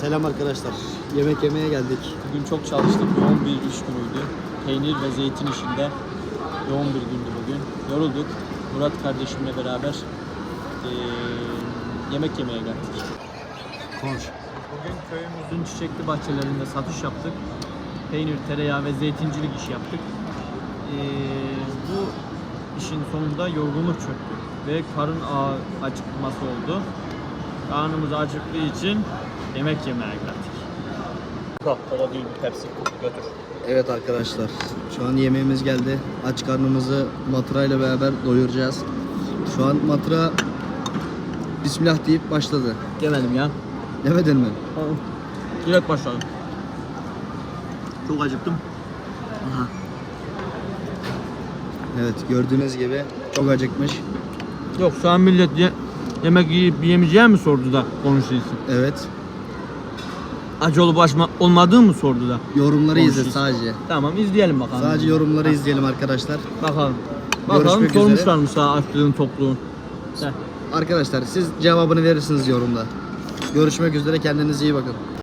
Selam arkadaşlar. Yemek yemeye geldik. Bugün çok çalıştık. Yoğun bir iş günüydü. Peynir ve zeytin işinde yoğun bir gündü bugün. Yorulduk. Murat kardeşimle beraber eee, yemek yemeye geldik. Konuş. Bugün köyümüzün çiçekli bahçelerinde satış yaptık. Peynir, tereyağı ve zeytincilik işi yaptık. Eee, bu işin sonunda yorgunluk çöktü ve karın ağı acıkması oldu. Karnımız acıktığı için yemek yemeye geldik. Kola değil bir Pepsi götür. Evet arkadaşlar. Şu an yemeğimiz geldi. Aç karnımızı Matıra ile beraber doyuracağız. Şu an Matıra Bismillah deyip başladı. Yemedim ya. Demedin mi? Direkt başladım. Çok acıktım. Aha. Evet gördüğünüz gibi çok acıkmış. Yok şu an millet ye- yemek yiyip yemeyeceği mi sordu da konuşuyorsun? Evet. Acı olup açma, olmadığı mı sordu da? Yorumları izle Konuşuruz. sadece. Tamam izleyelim bakalım. Sadece yorumları izleyelim arkadaşlar. Bakalım. Bakalım Görüşmek üzere. sormuşlar mı sana açlığın tokluğun? Heh. Arkadaşlar siz cevabını verirsiniz yorumda. Görüşmek üzere kendinize iyi bakın.